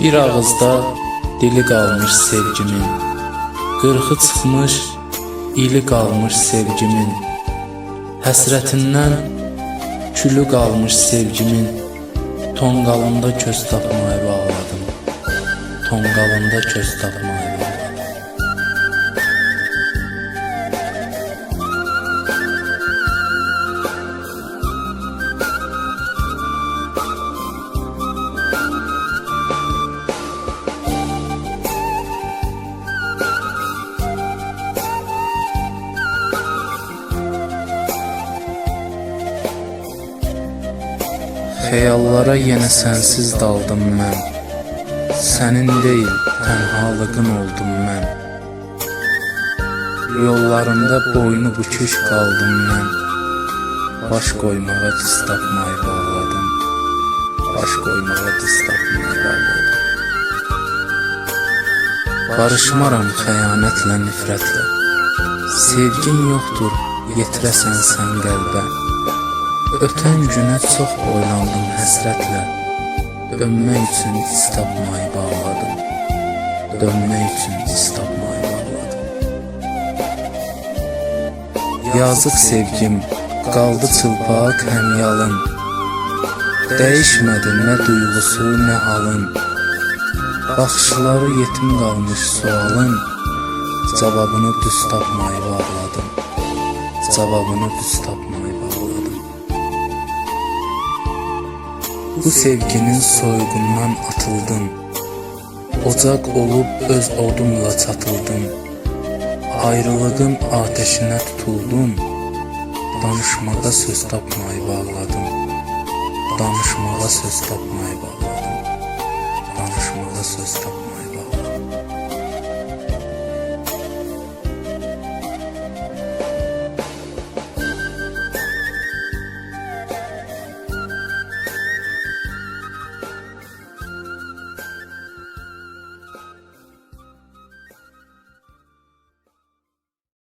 Bir ağızda dili qalmış sevgimin Qırxı çıxmış ili qalmış sevgimin Həsrətindən külü qalmış sevgimin Tonqalında köz tapmaya bağladım Tonqalında köz tapmaya Xəyallara yenə sənsiz daldım mən. Sənin deyil, tənhalığın oldum mən. Yollarında boynu bükük qaldım mən. Baş qoymağa diz tapmayı bağladım. Baş qoymağa diz tapmayı bağladım. Barışmaram xəyanətlə, nifrətlə. Sevgin yoxdur, yetirəsən sən qəlbə Ötən günə çox boylandım həsrətlə. Dönmək üçün iz tapmayı bağladım. Dönmək üçün iz tapmayı bağladım. Yazıq sevgim qaldı çılpaq həm yalın. Dəyişmədi nə duyğusu nə halın. Baxışları yetim qalmış sualın. Cavabını düz tapmayı bağladım. Cavabını düz tapmayı Bu sevginin soygundan atıldım Ocaq olub öz odumla çatıldım Ayrılığın ateşine tutuldum Danışmağa söz tapmayı bağladım Danışmağa söz tapmayı bağladım Danışmağa söz tapmayı